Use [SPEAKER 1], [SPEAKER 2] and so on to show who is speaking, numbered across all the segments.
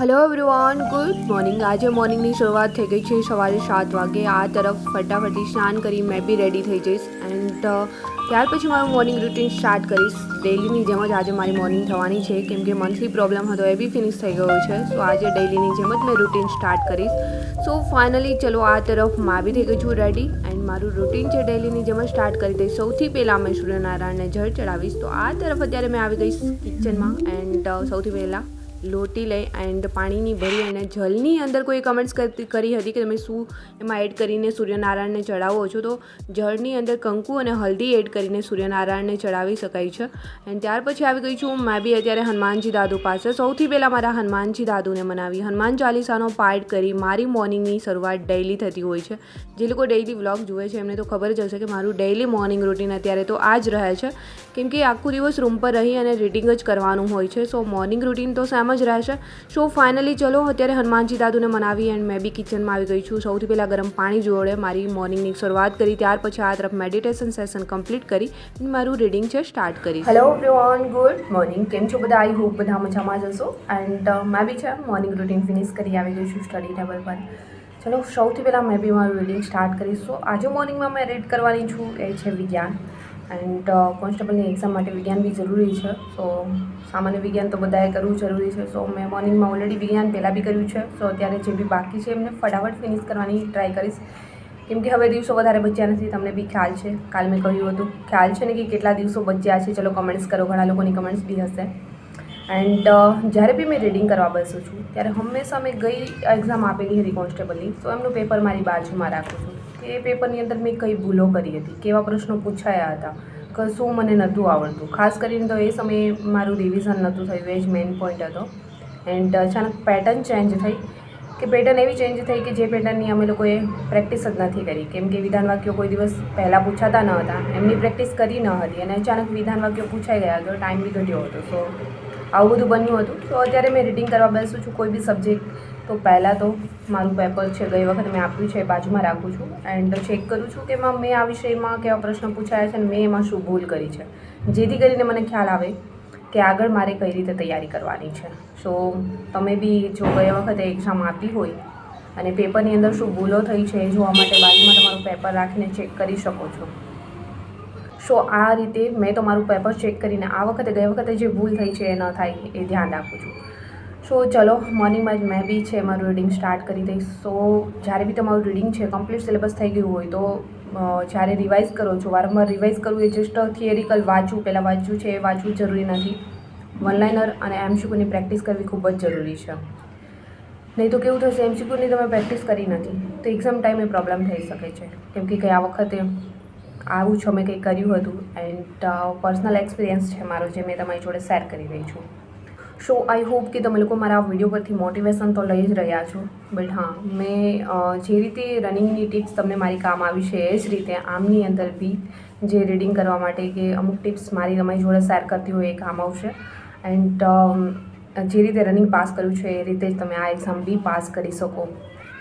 [SPEAKER 1] Hello everyone good morning આજે મોર્નિંગની શરૂઆત થઈ ગઈ છે સવારે સાત વાગે. આ તરફ ફટાફટી સ્નાન કરી મેં બી રેડી થઈ જઈશ. એન્ડ ત્યાર પછી મારું મોર્નિંગ રૂટીન સ્ટાર્ટ કરીશ. ડેઈલીની જેમ જ આજે મારી મોર્નિંગ થવાની છે. કેમ કે મંથલી પ્રોબ્લેમ હતો, એ બી ફિનિશ થઈ ગયો છે. સો આજે ડેઈલીની જેમ જ મેં રૂટીન સ્ટાર્ટ કરીશ. સો ફાઇનલી ચલો આ તરફમાં બી થઈ ગઈ છું રેડી એન્ડ મારું રૂટીન છે ડેલીની જેમ જ સ્ટાર્ટ કરી દઈશ. સૌથી પહેલાં મેં સૂર્યનારાયણને જળ ચડાવીશ. તો આ તરફ અત્યારે મેં આવી ગઈશ કિચનમાં એન્ડ સૌથી પહેલાં લોટી લઈ એન્ડ પાણીની ભરી અને જલની અંદર કોઈ કમેન્ટ્સ કરી હતી કે તમે શું એમાં એડ કરીને સૂર્યનારાયણને ચડાવો છો? તો જળની અંદર કંકુ અને હલ્દી એડ કરીને સૂર્યનારાયણને ચડાવી શકાય છે. એન્ડ ત્યાર પછી આવી ગઈ છું. મેં બી અત્યારે હનુમાનજી દાદુ પાસે. સૌથી પહેલાં મારા હનુમાનજી દાદુને મનાવી. હનુમાન ચાલીસાનો પાઠ કરી મારી મોર્નિંગની શરૂઆત ડેઈલી થતી હોય છે. જે લોકો ડેઈલી વ્લોગ જુએ છે, એમને તો ખબર જ હશે કે મારું ડેઈલી મોર્નિંગ રૂટીન અત્યારે તો આ જ રહે છે. કેમ કે આખો દિવસ રૂમ પર રહી અને રીડિંગ જ કરવાનું હોય છે. સો મોર્નિંગ રૂટીન તો સેમ જ રહેશે. સો ફાઇનલી ચલો, અત્યારે હનુમાનજી દાદુને મનાવી એન્ડ મેં બી કિચનમાં આવી ગઈ છું. સૌથી પહેલાં ગરમ પાણી જોડે મારી મોર્નિંગની શરૂઆત કરી, ત્યાર પછી આ તરફ મેડિટેશન સેશન કમ્પ્લીટ કરી મારું રીડિંગ છે સ્ટાર્ટ કરી હેલો એવરીવન ગુડ મોર્નિંગ કેમ છો બધા? આઈ હોપ બધા મજામાં જ હશો. એન્ડ મેં બી છે મોર્નિંગ રૂટીન ફિનિશ કરી આવી ગઈ છું સ્ટડી ટેબલ પર. ચલો, સૌથી પહેલાં મેં બી મારું રીડિંગ સ્ટાર્ટ કરીશ. આજે મોર્નિંગમાં મેં રીડ કરવાની છું, એ છે વિજ્ઞાન. એન્ડ કોન્સ્ટેબલની એક્ઝામ માટે વિજ્ઞાન બી જરૂરી છે. સો સામાન્ય વિજ્ઞાન તો બધાએ કરવું જરૂરી છે. સો મેં મોર્નિંગમાં ઓલરેડી વિજ્ઞાન પહેલાં બી કર્યું છે. સો અત્યારે જે બી બાકી છે એમને ફટાફટ ફિનિશ કરવાની ટ્રાય કરીશ. કેમ કે હવે દિવસો વધારે બચ્યા નથી, તમને બી ખ્યાલ છે. કાલ મેં કહ્યું હતું. ખ્યાલ છે ને કે કેટલા દિવસો બચ્યા છે? ચલો કમેન્ટ્સ કરો, ઘણા લોકોની કમેન્ટ્સ બી હશે. એન્ડ જ્યારે બી મેં રીડિંગ કરવા બેસું છું, ત્યારે હંમેશા મેં ગઈ એક્ઝામ આપેલી હતી કોન્સ્ટેબલની સો એમનું પેપર મારી બાજુમાં રાખું છું. એ પેપરની અંદર મેં કઈ ભૂલો કરી હતી? કેવા પ્રશ્નો પૂછાયા હતા? કશું મને નહોતું આવડતું? ખાસ કરીને તો એ સમયે મારું રિવિઝન નહોતું થયું, એ જ મેઇન પોઈન્ટ હતો. એન્ડ અચાનક પેટર્ન ચેન્જ થઈ. કે પેટર્ન એવી ચેન્જ થઈ કે જે પેટર્નની અમે લોકોએ પ્રેક્ટિસ જ નથી કરી. કેમ કે વિધાન વાક્યો કોઈ દિવસ પહેલાં પૂછાતા ન હતા, એમની પ્રેક્ટિસ કરી ન હતી અને અચાનક વિધાન વાક્યો પૂછાઈ ગયા, તો ટાઈમ બી ઘટ્યો હતો. સો આવું બધું બન્યું હતું. તો અત્યારે મેં રીડિંગ કરવા બેસું છું, કોઈ બી સબ્જેક્ટ તો પહેલાં તો મારું પેપર છે, ગઈ વખતે મેં આપ્યું છે, એ બાજુમાં રાખું છું. એન્ડ ચેક કરું છું કે એમાં મેં આ વિષયમાં કેવા પ્રશ્ન પૂછાયા છે અને મેં એમાં શું ભૂલ કરી છે. જેથી કરીને મને ખ્યાલ આવે કે આગળ મારે કઈ રીતે તૈયારી કરવાની છે. સો તમે બી જો ગયા વખતે એક્ઝામ આપી હોય અને પેપરની અંદર શું ભૂલો થઈ છે, એ જોવા માટે બાજુમાં તમારું પેપર રાખીને ચેક કરી શકો છો. સો આ રીતે મેં તો મારું પેપર ચેક કરીને આ વખતે ગયા વખતે જે ભૂલ થઈ છે, એ ન થાય, એ ધ્યાન રાખું છું. સો ચલો મોર્નિંગમાં જ મેં બી છે, મારું રીડિંગ સ્ટાર્ટ કરી દઈશ. સો જ્યારે બી તમારું રીડિંગ છે કમ્પ્લીટ સિલેબસ થઈ ગયું હોય તો જ્યારે રિવાઇઝ કરો છો, વારંવાર રિવાઇઝ કરવું એ જસ્ટ થિયરિકલ વાંચવું, પહેલાં વાંચવું છે, એ વાંચવું જરૂરી નથી. વનલાઇનર અને એમસીક્યુની પ્રેક્ટિસ કરવી ખૂબ જ જરૂરી છે. નહીં તો કેવું થશે એમસીક્યુની તમે પ્રેક્ટિસ કરી નથી, તો એક્ઝામ ટાઈમે પ્રોબ્લેમ થઈ શકે છે. કેમ કે ગયા વખતે આવું જ અમે કંઈ કર્યું હતું એન્ડ પર્સનલ એક્સપિરિયન્સ છે મારો, જે મેં તમારી જોડે શેર કરી રહી છું. સો આઈ હોપ કે તમે લોકો મારા વીડિયો પરથી મોટિવેશન તો લઈ જ રહ્યા છો. બટ હા, મેં જે રીતે રનિંગની ટિપ્સ તમને મારી કામ આવી છે, એ જ રીતે આમની અંદર બી જે રીડિંગ કરવા માટે કે અમુક ટિપ્સ મારી તમારી જોડે શેર કરતી હોય એ કામ આવશે. એન્ડ જે રીતે રનિંગ પાસ કર્યું છે, એ રીતે જ તમે આ એક્ઝામ બી પાસ કરી શકો.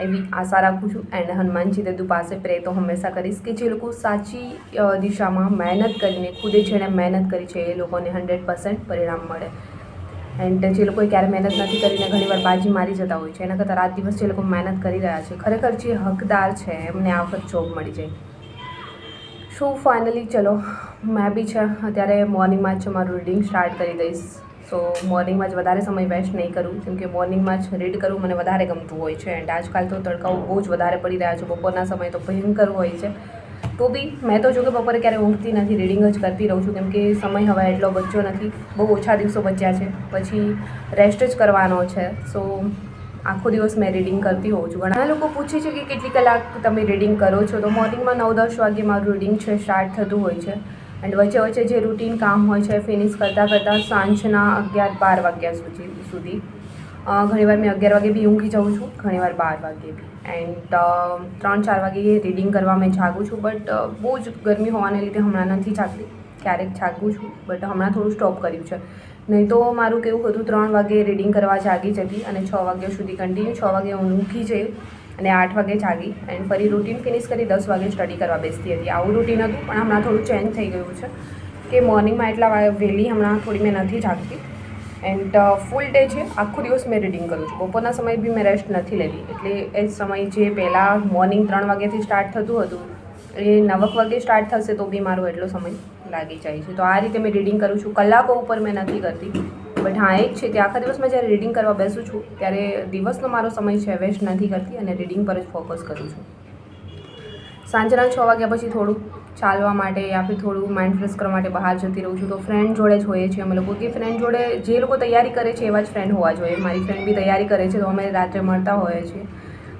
[SPEAKER 1] એવી આશા રાખું છું. એન્ડ હનુમાનજી દદુ પાસે પ્રે તો હંમેશા કરીશ કે જે લોકો સાચી દિશામાં મહેનત કરીને, ખુદે જેણે મહેનત કરી છે, એ લોકોને હંડ્રેડ પર્સન્ટ પરિણામ મળે. એન્ડ જે લોકો ક્યારે મહેનત નથી કરીને ઘણીવાર બાજી મારી જતા હોય છે, એના કરતાં રાત દિવસ જે લોકો મહેનત કરી રહ્યા છે, ખરેખર જે હકદાર છે, એમને આ વખત જોબ મળી જાય. સો ફાઇનલી ચલો, મેં બી છે, અત્યારે મોર્નિંગમાં જ મારું રીડિંગ સ્ટાર્ટ કરી દઈશ. સો મોર્નિંગમાં જ વધારે સમય વેસ્ટ નહીં કરું, કેમ કે મોર્નિંગમાં જ રીડ કરવું મને વધારે ગમતું હોય છે. એન્ડ આજકાલ તો તડકાઓ બહુ જ વધારે પડી રહ્યા છે, બપોરના સમય તો ભયંકર હોય છે. તો બી મેં તો જો કે બપોરે ક્યારે ઊંઘતી નથી રીડિંગ જ કરતી રહું છું, કેમ કે સમય હવે એટલો બચ્યો નથી. બહુ ઓછા દિવસો બચ્યા છે. પછી રેસ્ટ જ કરવાનો છે. સો આખો દિવસ મેં રીડિંગ કરતી હોઉં છું. ઘણા લોકો પૂછે છે કે કેટલી કલાક તમે રીડિંગ કરો છો? તો મોર્નિંગમાં નવ દસ વાગે મારું રીડિંગ છે સ્ટાર્ટ થતું હોય છે. એન્ડ વચ્ચે વચ્ચે જે રૂટીન કામ હોય છે ફિનિશ કરતાં કરતાં સાંજના અગિયાર બાર વાગ્યા સુધી સુધી ઘણીવાર મેં અગિયાર વાગે બી ઊંઘી જાઉં છું, ઘણીવાર બાર વાગે બી. એન્ડ ત્રણ ચાર વાગે રીડિંગ કરવા મેં જાગું છું, બટ બહુ જ ગરમી હોવાને લીધે હમણાં નથી જાગતી. ક્યારેક જાગું છું, બટ હમણાં થોડું સ્ટોપ કર્યું છે. નહીં તો મારું કેવું હતું, ત્રણ વાગે રીડિંગ કરવા જાગી જતી અને છ વાગ્યા સુધી કન્ટિન્યુ છ વાગે હું ઊંઘી જઈ અને આઠ વાગે જાગી એન્ડ ફરી રૂટીન ફિનિશ કરી દસ વાગે સ્ટડી કરવા બેસતી હતી. આવું રૂટીન હતું, પણ હમણાં થોડું ચેન્જ થઈ ગયું છે કે મોર્નિંગમાં એટલા વહેલી હમણાં થોડી મેં નથી જાગતી. એન્ડ ફૂલ ડે છે, આખો દિવસ મેં રીડિંગ કરું છું. બપોરના સમયે બી મેં રેસ્ટ નથી લેવી. એટલે એ સમય જે પહેલાં મોર્નિંગ ત્રણ વાગ્યાથી સ્ટાર્ટ થતું હતું, એ નવક વાગે સ્ટાર્ટ થશે તો બી મારો એટલો સમય લાગી જાય છે. તો આ રીતે મેં રીડિંગ કરું છું. કલાકો ઉપર મેં નથી કરતી. બટ હા એક છે કે આખા દિવસ મેં જ્યારે રીડિંગ કરવા બેસું છું, ત્યારે દિવસનો મારો સમય છે વેસ્ટ નથી કરતી અને રીડિંગ પર જ ફોકસ કરું છું. સાંજના છ વાગ્યા પછી થોડું ચાલવા માટે યા ફિર થોડું માઇન્ડ ફ્રેશ કરવા માટે બહાર જતી રહું છું. તો ફ્રેન્ડ જોડે જ હોઈએ છીએ અમે લોકો. કે ફ્રેન્ડ જોડે જે લોકો તૈયારી કરે છે એવા જ ફ્રેન્ડ હોવા જોઈએ. મારી ફ્રેન્ડ બી તૈયારી કરે છે તો અમે રાત્રે મળતા હોઈએ છીએ.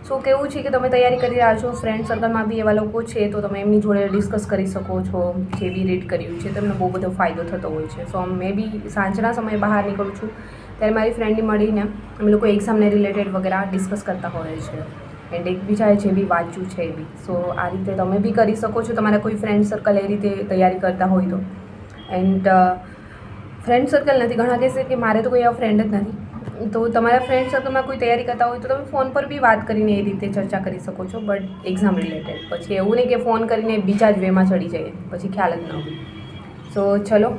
[SPEAKER 1] સો કેવું છે કે તમે તૈયારી કરી રહ્યા છો? ફ્રેન્ડ સર્કલમાં બી એવા લોકો છે તો તમે એમની જોડે ડિસ્કસ કરી શકો છો જે બી રીડ કર્યું છે. તમને બહુ બધો ફાયદો થતો હોય છે. સો મેં બી સાંજના સમયે બહાર નીકળું છું. ત્યારે મારી ફ્રેન્ડને મળીને અમે લોકો એક્ઝામને રિલેટેડ વગેરે ડિસ્કસ કરતા હોઈએ છીએ. એન્ડ એકબીજાએ જે બી વાંચ્યું છે એ બી. સો આ રીતે તમે બી કરી શકો છો. તમારા કોઈ ફ્રેન્ડ સર્કલ એ રીતે તૈયારી કરતા હોય તો. એન્ડ ફ્રેન્ડ સર્કલ નથી. ઘણા કહેશે કે મારે તો કોઈ એવા ફ્રેન્ડ જ નથી. તો તમારા ફ્રેન્ડ સર્કલમાં કોઈ તૈયારી કરતા હોય તો તમે ફોન પર બી વાત કરીને એ રીતે ચર્ચા કરી શકો છો બટ એક્ઝામ રિલેટેડ પછી એવું નહીં કે ફોન કરીને બીજા જ વેમાં ચડી જાય. પછી ખ્યાલ જ ન હોય. સો ચલો.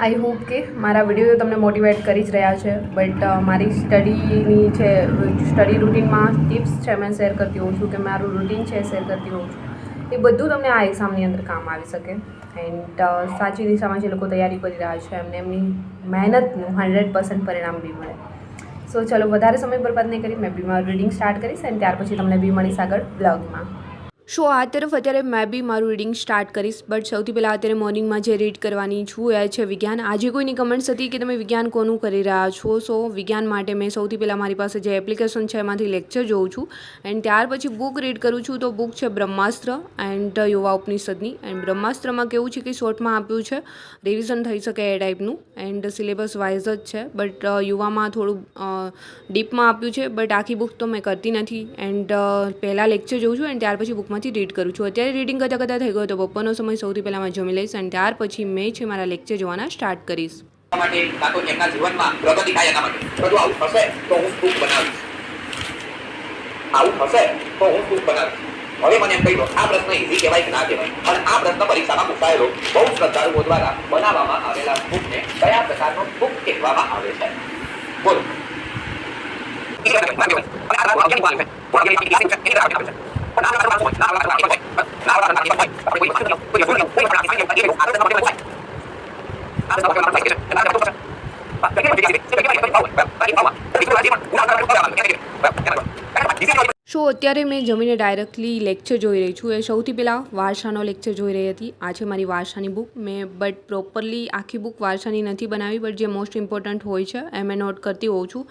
[SPEAKER 1] આઈ હોપ કે મારા વીડિયો તમને મોટિવેટ કરી જ રહ્યા છે, બટ મારી સ્ટડીની છે, સ્ટડી રૂટીનમાં ટિપ્સ છે, મેં શેર કરતી હોઉં છું કે મારું રૂટીન છે, શેર કરતી હોઉં છું. એ બધું તમને આ એક્ઝામની અંદર કામ આવી શકે. એન્ડ સાચી દિશામાં જે લોકો તૈયારી કરી રહ્યા છે, એમને એમની મહેનતનું હંડ્રેડ પર્સન્ટ પરિણામ બી મળે. સો, ચલો, વધારે સમય બરબાદ નહીં કરી, મેં બી મારું રીડિંગ સ્ટાર્ટ કરીશ અને ત્યાર પછી તમને બી મળીશ આગળ બ્લોગમાં. સો આ તરફ અત્યારે મેં બી મારું રીડિંગ સ્ટાર્ટ કરીશ. બટ સૌથી પહેલાં અત્યારે મોર્નિંગમાં જે રીડ કરવાની છું એ છે વિજ્ઞાન. આજે કોઈની કમેન્ટ્સ હતી કે તમે વિજ્ઞાન કોનું કરી રહ્યા છો? સો વિજ્ઞાન માટે મેં સૌથી પહેલાં મારી પાસે જે એપ્લિકેશન છે એમાંથી લેક્ચર જોઉં છું. એન્ડ ત્યાર પછી બુક રીડ કરું છું તો બુક છે બ્રહ્માસ્ત્ર એન્ડ યુવા ઉપનિષદની. એન્ડ બ્રહ્માસ્ત્રમાં કેવું છે કે શોર્ટમાં આપ્યું છે રિવિઝન થઈ શકે એ ટાઈપનું એન્ડ સિલેબસ વાઇઝ જ છે. બટ યુવામાં થોડું ડીપમાં આપ્યું છે. બટ આખી બુક તો મેં કરતી નથી. એન્ડ પહેલાં લેક્ચર જોઉં છું. એન્ડ ત્યાર પછી બુકમાંથી રીડ કરું છું. અત્યારે રીડિંગ કરતાં કરતાં થઈ ગયો તો બપોરનો સમય સૌથી પહેલાં મેં જમી લઈશ અને ત્યાર પછી મેં છે મારા લેક્ચર જોવાના સ્ટાર્ટ કરીશ.
[SPEAKER 2] માટે કાં તો એમના જીવનમાં પ્રગતિ થાય એના માટે. જો આવું થશે તો હું સુખ બનાવીશ. આવું થશે તો હું સુખ બનાવીશ. હવે મને એમ કહી દો આ પ્રશ્ન ઈઝી કહેવાય કે ના કહેવાય? અને આ પ્રશ્ન પરીક્ષામાં પૂછાયેલો બહુ શ્રદ્ધાળુઓ દ્વારા બનાવવામાં આવેલા બુકને કયા પ્રકારનો બુક કહેવામાં આવે છે? બોલો.
[SPEAKER 1] સો અત્યારે મેં જમીને ડાયરેક્ટલી લેક્ચર જોઈ રહી છું. એ સૌથી પહેલાં વારસાનો લેક્ચર જોઈ રહી હતી. આ છે મારી વારસાની બુક મેં બટ પ્રોપરલી આખી બુક વારસાની નથી બનાવી બટ જે મોસ્ટ ઇમ્પોર્ટન્ટ હોય છે એ મેં નોટ કરતી હોઉં છું.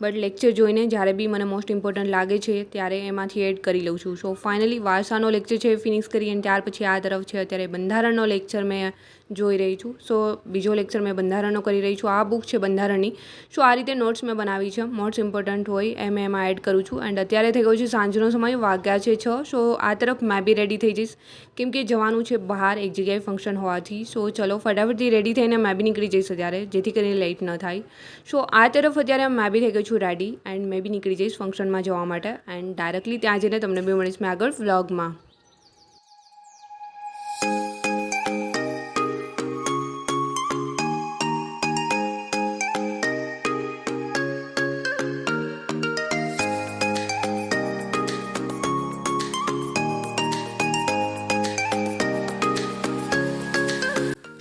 [SPEAKER 1] બટ લેક્ચર જોઈને જ્યારે બી મને મોસ્ટ ઇમ્પોર્ટન્ટ લાગે છે, ત્યારે એમાંથી એડ કરી લઉં છું. સો ફાઇનલી વારસાનો લેક્ચર છે ફિનિશ કરી અને ત્યાર પછી આ તરફ છે, અત્યારે બંધારણનો લેક્ચર મેં જોઈ રહી છું. સો બીજો લેક્ચર મેં બંધારણનો કરી રહી છું. આ બુક છે બંધારણની. સો આ રીતે નોટ્સ મેં બનાવી છે. મોસ્ટ ઇમ્પોર્ટન્ટ હોય એ મેં એમાં એડ કરું છું. એન્ડ અત્યારે થઈ ગયું છે સાંજનો સમય, વાગ્યા છે છ. સો આ તરફ મેં બી રેડી થઈ જઈશ. કેમ કે જવાનું છે બહાર, એક જગ્યાએ ફંક્શન હોવાથી. સો ચલો, ફટાફટથી રેડી થઈને મેં બી નીકળી જઈશ અત્યારે, જેથી કરીને લેટ ન થાય. સો આ તરફ અત્યારે મેં બી થઈ ગઈ છું રેડી એન્ડ મેં બી નીકળી જઈશ ફંક્શનમાં જવા માટે એન્ડ ડાયરેક્ટલી ત્યાં જઈને તમને બી મળીશ મેં આગળ વ્લોગમાં.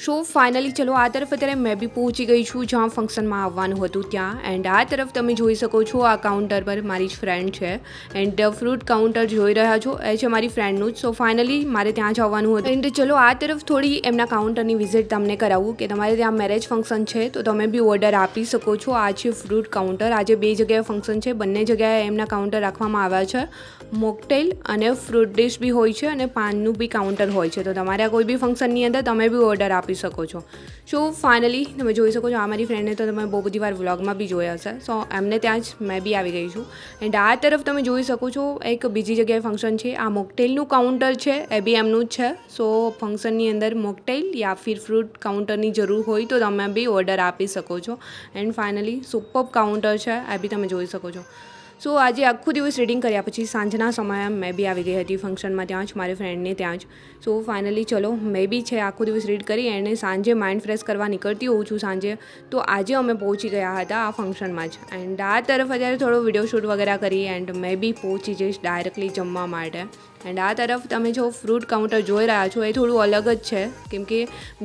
[SPEAKER 1] સો ફાઇનલી ચલો, આ તરફ અત્યારે મેં બી પહોંચી ગઈ છું જ્યાં ફંક્શનમાં આવવાનું હતું ત્યાં. એન્ડ આ તરફ તમે જોઈ શકો છો, આ કાઉન્ટર પર મારી જ ફ્રેન્ડ છે. એન્ડ ફ્રૂટ કાઉન્ટર જોઈ રહ્યા છો, એ છે મારી ફ્રેન્ડનું જ. સો ફાઇનલી મારે ત્યાં જવાનું હતું. એન્ડ ચલો, આ તરફ થોડી એમના કાઉન્ટરની વિઝિટ તમને કરાવું કે તમારે ત્યાં મેરેજ ફંક્શન છે, તો તમે બી ઓર્ડર આપી શકો છો. આ છે ફ્રૂટ કાઉન્ટર આજે બે જગ્યાએ ફંક્શન છે, બંને જગ્યાએ એમના કાઉન્ટર રાખવામાં આવ્યા છે. મોકટેલ અને ફ્રૂટ ડિશ બી હોય છે અને પાનનું બી કાઉન્ટર હોય છે. તો તમારે કોઈ બી ફંક્શનની અંદર તમે બી ઓર્ડર આપી શકો છો. સો ફાઇનલી તમે જોઈ શકો છો આ મારી ફ્રેન્ડને તો તમે બહુ બધી વાર વ્લોગમાં બી જોયા હશે. સો એમને ત્યાં જ મેં બી આવી ગઈ છું. એન્ડ આ તરફ તમે જોઈ શકો છો એક બીજી જગ્યાએ ફંક્શન છે. આ મોકટેલનું કાઉન્ટર છે, એ બી એમનું જ છે. સો ફંક્શનની અંદર મોકટેલ યા ફિર ફ્રૂટ કાઉન્ટરની જરૂર હોય તો તમે બી ઓર્ડર આપી શકો છો. એન્ડ ફાઇનલી સુપર કાઉન્ટર છે, એ બી તમે જોઈ શકો છો. સો આજે આખો દિવસ રીડિંગ કર્યા પછી સાંજના સમયે મેં બી આવી ગઈ હતી ફંક્શનમાં ત્યાં જ, મારી ફ્રેન્ડને ત્યાં જ. સો ફાઇનલી ચલો, મેં બી છે આખો દિવસ રીડ કરી, એને સાંજે માઇન્ડ ફ્રેશ કરવા નીકળતી હોઉં છું સાંજે. તો આજે અમે પહોંચી ગયા હતા આ ફંક્શનમાં જ. એન્ડ આ તરફ અત્યારે થોડો વીડિયો શૂટ વગેરે કરી એન્ડ મેં બી પહોંચી જઈશ ડાયરેક્ટલી જમવા માટે. એન્ડ આ તરફ તમે જો ફ્રૂટ કાઉન્ટર જોઈ રહ્યા છો, એ થોડું અલગ જ છે, કેમ કે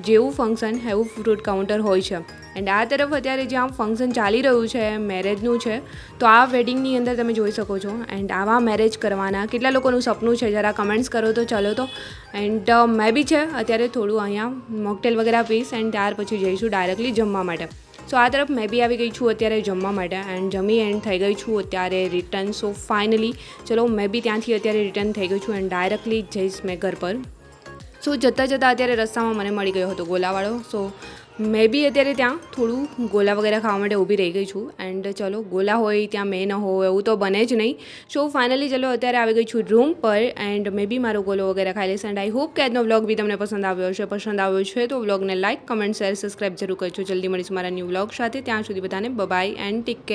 [SPEAKER 1] જેવું ફંક્શન એવું ફ્રૂટ કાઉન્ટર હોય છે. એન્ડ આ તરફ અત્યારે જ્યાં ફંક્શન ચાલી રહ્યું છે મેરેજનું છે, તો આ વેડિંગની અંદર તમે જોઈ શકો છો. એન્ડ આવા મેરેજ કરવાના કેટલા લોકોનું સપનું છે, જરા કમેન્ટ્સ કરો તો ચલો તો. એન્ડ મેં બી છે, અત્યારે થોડું અહીંયા મોકટેલ વગેરે પીસ એન્ડ ત્યાર પછી જઈશું ડાયરેક્ટલી જમવા માટે. સો આ તરફ મેં બી આવી ગઈ છું અત્યારે જમવા માટે એન્ડ જમી એન્ડ થઈ ગઈ છું અત્યારે રિટર્ન સો ફાઇનલી ચલો, મેં બી ત્યાંથી અત્યારે રિટર્ન થઈ ગઈ છું એન્ડ ડાયરેક્ટલી જઈશ મેં ઘર પર. સો જતાં જતાં અત્યારે રસ્તામાં મને મળી ગયો હતો ગોલાવાળો. સો મેં બી અત્યારે ત્યાં થોડું ગોલા વગેરે ખાવા માટે ઊભી રહી ગઈ છું. એન્ડ ચલો, ગોલા હોય, ત્યાં મેં ન હોય એવું તો બને જ નહીં. સો ફાઇનલી ચલો, અત્યારે આવી ગઈ છું રૂમ પર એન્ડ મેં બી મારો ગોલો વગેરે ખાઈ લઈશ. એન્ડ આઈ હોપ કે આજનો વ્લોગ બી તમને પસંદ આવ્યો હશે. પસંદ આવ્યો છે તો વ્લોગને લાઇક કમેન્ટ શેર સબસ્ક્રાઈબ જરૂર કરજો. જલ્દી મળીશું મારા ન્યૂ વ્લોગ સાથે. ત્યાં સુધી બધાને બબાય એન્ડ ટેક કેર